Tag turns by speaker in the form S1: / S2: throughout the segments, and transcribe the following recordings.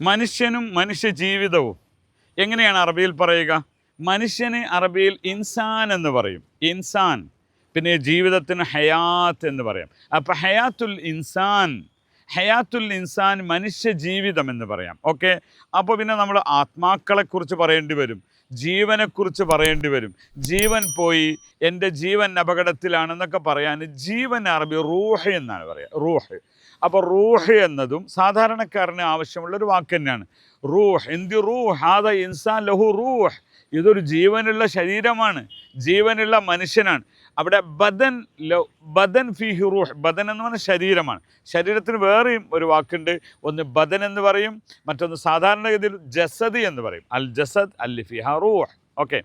S1: മനുഷ്യനും മനുഷ്യ ജീവിതവും എങ്ങനെയാണ് അറബിയിൽ പറയുക? മനുഷ്യനെ അറബിയിൽ ഇൻസാൻ എന്ന് പറയും. ഇൻസാൻ. പിന്നെ ജീവിതത്തിന് ഹയാത്ത് എന്ന് പറയാം. അപ്പം ഹയാത്തുൽ ഇൻസാൻ ഹയാത്തുൽ ഇൻസാൻ മനുഷ്യ ജീവിതം എന്ന് പറയാം. ഓക്കെ? അപ്പോൾ പിന്നെ നമ്മൾ ആത്മാക്കളെക്കുറിച്ച് പറയേണ്ടി വരും. ജീവനെക്കുറിച്ച് പറയേണ്ടി വരും. ജീവൻ പോയി എന്റെ ജീവൻ അപകടത്തിലാണെന്നൊക്കെ പറയാൻ ജീവൻ അറബി റൂഹ് എന്നാണ് പറയുക റൂഹ്. അപ്പോൾ റൂഹ് എന്നതും സാധാരണക്കാരന് ആവശ്യമുള്ള ഒരു വാക്ക് തന്നെയാണ്. റൂഹ്. എന്തി റൂഹ്? ഹാദ ഇൻസാൻ ലഹു റൂഹ്. ഇതൊരു ജീവനുള്ള ശരീരമാണ്. ജീവനുള്ള മനുഷ്യനാണ്. അവിടെ ബദൻ ലോ- ബദൻ ഫി റൂഹ് ബദൻ എന്ന് പറഞ്ഞാൽ ശരീരമാണ്. ശരീരത്തിന് വേറെയും ഒരു വാക്കുണ്ട്. ഒന്ന് ബദൻ എന്ന് പറയും മറ്റൊന്ന് സാധാരണഗതിയിൽ ജസദ് എന്ന് പറയും. അൽ ജസദ് അൽ ഫിഹ റൂഹ്. ഓക്കെ.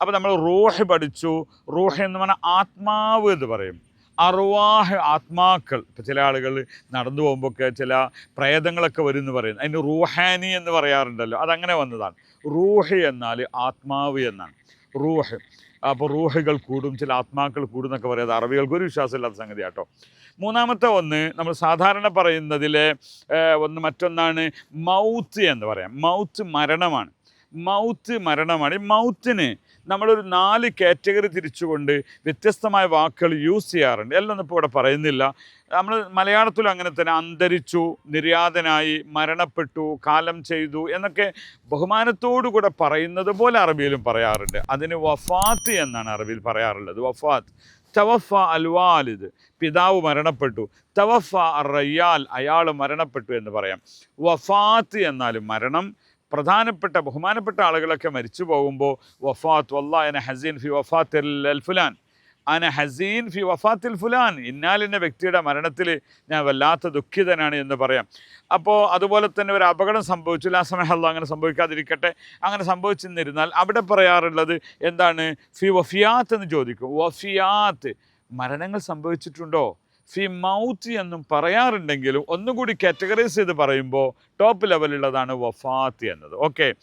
S1: അപ്പോൾ നമ്മൾ റൂഹ് പഠിച്ചു. റൂഹ് എന്ന് പറഞ്ഞാൽ ആത്മാവ് എന്ന് പറയും. അറുവാഹ് ആത്മാക്കൾ. ഇപ്പം ചില ആളുകൾ നടന്നു പോകുമ്പോഴൊക്കെ ചില പ്രേതങ്ങളൊക്കെ വരും എന്ന് പറയുന്നത് അതിന് റൂഹാനി എന്ന് പറയാറുണ്ടല്ലോ. അതങ്ങനെ വന്നതാണ്. റൂഹ് എന്നാൽ ആത്മാവ് എന്നാണ്. റൂഹ്. അപ്പോൾ റൂഹുകൾ കൂടും ചില ആത്മാക്കൾ കൂടും എന്നൊക്കെ പറയുന്നത് അറബികൾക്ക് ഒരു വിശ്വാസമില്ലാത്ത സംഗതി കേട്ടോ മൂന്നാമത്തെ ഒന്ന് നമ്മൾ സാധാരണ പറയുന്നതിൽ ഒന്ന് മറ്റൊന്നാണ് മൗത്ത് എന്ന് പറയാം. മൗത്ത് മരണമാണ്. മൗത്ത് മരണമാണ്. ഈ മൗത്തിന് നമ്മളൊരു നാല് കാറ്റഗറി തിരിച്ചുകൊണ്ട് വ്യത്യസ്തമായ വാക്കുകൾ യൂസ് ചെയ്യാറുണ്ട്. എല്ലാം ഇപ്പോൾ ഇവിടെ പറയുന്നില്ല. നമ്മൾ മലയാളത്തിൽ അങ്ങനെ തന്നെ അന്തരിച്ചു നിര്യാതനായി മരണപ്പെട്ടു കാലം ചെയ്തു എന്നൊക്കെ ബഹുമാനത്തോടു കൂടെ പറയുന്നത് പോലെ അറബിയിലും പറയാറുണ്ട്. അതിന് വഫാത്ത് എന്നാണ് അറബിയിൽ പറയാറുള്ളത്. വഫാത്ത്. തവഫ അൽവാലിദ് പിതാവ് മരണപ്പെട്ടു. തവഫ അറയ്യാൽ അയാൾ മരണപ്പെട്ടു എന്ന് പറയാം. വഫാത്ത് എന്നാൽ മരണം. പ്രധാനപ്പെട്ട ബഹുമാനപ്പെട്ട ആളുകളൊക്കെ മരിച്ചു പോകുമ്പോൾ വഫാത്ത് വല്ലാ ഹസീൻ ഫി വഫാത്തിൽ അൽ ഫുലാൻ. അന ഹസീൻ ഫി വഫാത്തിൽ ഫുലാൻ. ഇന്നാലിന്റെ വ്യക്തിയുടെ മരണത്തിൽ ഞാൻ വല്ലാത്ത ദുഃഖിതനാണ് എന്ന് പറയാം. അപ്പോൾ അതുപോലെ തന്നെ ഒരു അപകടം സംഭവിച്ചു. ആ സമയം അല്ല അങ്ങനെ സംഭവിക്കാതിരിക്കട്ടെ. അങ്ങനെ സംഭവിച്ചെന്നിരുന്നാൽ അവിടെ പറയാറുള്ളത് എന്താണ്? ഫി വഫിയാത്ത് എന്ന് ചോദിക്കും. വഫിയാത്ത് മരണങ്ങൾ സംഭവിച്ചിട്ടുണ്ടോ? ഫി മൗത്ത് എന്നും പറയാറുണ്ടെങ്കിലും ഒന്നുകൂടി കാറ്റഗറൈസ് ചെയ്ത് പറയുമ്പോൾ ടോപ്പ് ലെവലുള്ളതാണ് വഫാത്ത് എന്നത്. ഓക്കെ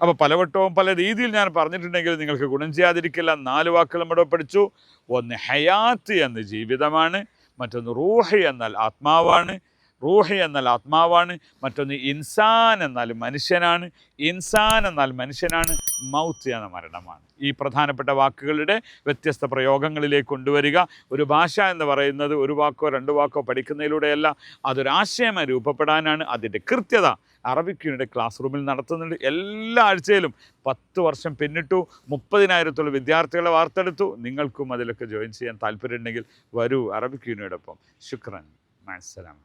S1: അപ്പോൾ പലവട്ടവും പല രീതിയിൽ ഞാൻ പറഞ്ഞിട്ടുണ്ടെങ്കിൽ നിങ്ങൾക്ക് ഗുണം ചെയ്യാതിരിക്കില്ല. നാല് വാക്കുകൾ നമ്മുടെ പഠിച്ചു. ഒന്ന് ഹയാത്ത് എന്ന് ജീവിതമാണ്. മറ്റൊന്ന് റൂഹ് എന്നാൽ ആത്മാവാണ്. റൂഹ് എന്നാൽ ആത്മാവാണ് മറ്റൊന്ന് ഇൻസാൻ എന്നാൽ മനുഷ്യനാണ്. ഇൻസാൻ എന്നാൽ മനുഷ്യനാണ് മൗത്ത് എന്ന മരണമാണ്. ഈ പ്രധാനപ്പെട്ട വാക്കുകളുടെ വ്യത്യസ്ത പ്രയോഗങ്ങളിലേക്ക് കൊണ്ടുവരിക. ഒരു ഭാഷ എന്ന് പറയുന്നത് ഒരു വാക്കോ രണ്ട് വാക്കോ പഠിക്കുന്നതിലൂടെയല്ല അതൊരാശയമായി രൂപപ്പെടാനാണ്. അതിന്റെ കൃത്യത അറബിക്കിയുടെ ക്ലാസ് റൂമിൽ നടത്തുന്നുണ്ട്. എല്ലാ ആഴ്ചയിലും പത്ത് വർഷം പിന്നിട്ടു മുപ്പതിനായിരത്തോളം വിദ്യാർത്ഥികളെ വാർത്തെടുത്തു. നിങ്ങൾക്കും അതിലൊക്കെ ജോയിൻ ചെയ്യാൻ താല്പര്യമുണ്ടെങ്കിൽ വരൂ അറബിക് യൂണിയോടൊപ്പം ശുക്രൻ. മനസ്സലാം